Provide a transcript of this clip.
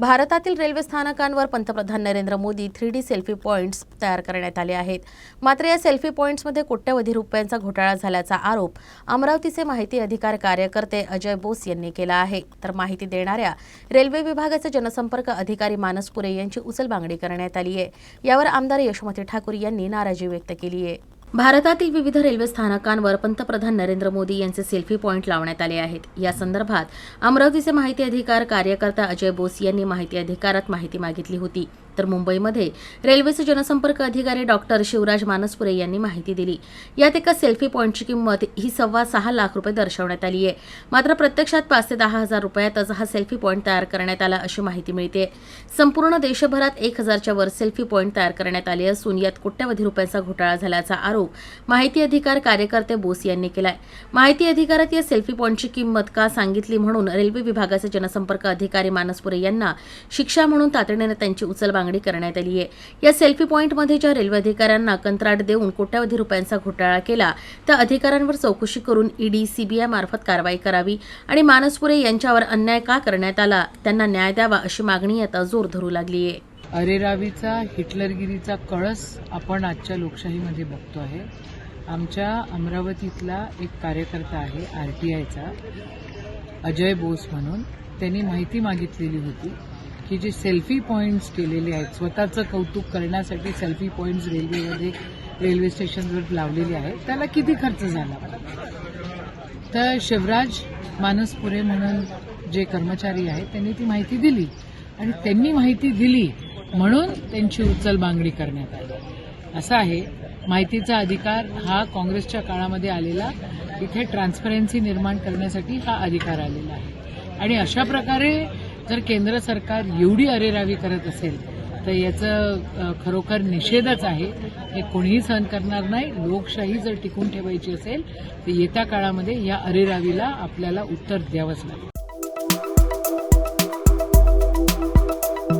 भारतातील रेल्वे स्थानकांवर पंतप्रधान Narendra Modi three D selfie points तयार करण्यात आले आहेत. मात्र या सेल्फी पॉईंट्समध्ये कोट्यवधी रुपयांचा घोटाळा झाल्याचा आरोप अमरावतीचे माहिती अधिकार कार्यकर्ते अजय बोस यांनी केला आहे. तर माहिती देणाऱ्या रेल्वे विभागाचे जनसंपर्क अधिकारी मानस पुरे यांची उचलबांगडी करण्यात आली आहे. यावर आमदार यशोमती ठाकूर यांनी नाराजी व्यक्त केली आहे. भारतातील विविध रेल्वे स्थानकांवर पंतप्रधान नरेंद्र मोदी यांचे सेल्फी पॉईंट लावण्यात आले आहेत. या संदर्भात अमरावतीचे माहिती अधिकार कार्यकर्ता अजय बोस यांनी माहिती अधिकारात माहिती मागितली होती. तर मुंबईमध्ये रेल्वेचे जनसंपर्क अधिकारी डॉक्टर शिवराज मानसपुरे यांनी माहिती दिली. यात एका सेल्फी पॉईंटची किंमत ही सव्वा सहा लाख रुपये दर्शवण्यात आली आहे. मात्र प्रत्यक्षात पाच ते दहा हजार रुपयातच हा सेल्फी पॉईंट तयार करण्यात आला अशी माहिती मिळते. संपूर्ण देशभरात एक हजारच्या वर सेल्फी पॉईंट तयार करण्यात आले असून यात कोट्यवधी रुपयांचा घोटाळा झाल्याचा आरोप माहिती अधिकार कार्यकर्ते बोस यांनी केलाय. माहिती अधिकारात या सेल्फी पॉईंटची किंमत का सांगितली म्हणून रेल्वे विभागाचे जनसंपर्क अधिकारी मानसपुरे यांना शिक्षा म्हणून तातडीने त्यांची उचलबांगडी करण्यात आली आहे. या सेल्फी पॉईंटमध्ये ज्या रेल्वे अधिकाऱ्यांना कंत्राट देऊन कोट्यवधी रुपयांचा घोटाळा केला त्या अधिकाऱ्यांवर चौकशी करून ईडी सीबीआय मार्फत कारवाई करावी आणि मानसपुरे यांच्यावर अन्याय का करण्यात आला त्यांना न्याय द्यावा अशी मागणी आता जोर धरू लागली आहे अरेरावीचा हिटलरगिरीचा कळस आपण आजच्या लोकशाहीमध्ये बघतो आहे. आमच्या अमरावतीतला एक कार्यकर्ता आहे आर टी आयचा अजय बोस म्हणून. त्यांनी माहिती मागितलेली होती की जे सेल्फी पॉईंट्स केलेले आहेत स्वतःचं कौतुक करण्यासाठी सेल्फी पॉईंट्स रेल्वेमध्ये रेल्वे स्टेशनवर लावलेले आहेत त्याला किती खर्च झाला? तर शिवराज मानसपुरे म्हणून जे कर्मचारी आहेत त्यांनी ती माहिती दिली. आणि त्यांनी माहिती दिली म्हणून त्यांची उचलबांगडी करण्यात आली. असं आहे माहितीचा अधिकार हा काँग्रेसच्या काळामध्ये आलेला इथे ट्रान्सपरन्सी निर्माण करण्यासाठी हा अधिकार आलेला आहे. आणि अशा प्रकारे जर केंद्र सरकार एवढी अरेरावी करत असेल तर याचं खरोखर निषेधच आहे. हे कोणीही सहन करणार नाही. लोकशाही जर टिकून ठेवायची असेल तर येत्या काळामध्ये या अरेरावीला आपल्याला उत्तर द्यावंच लागेल.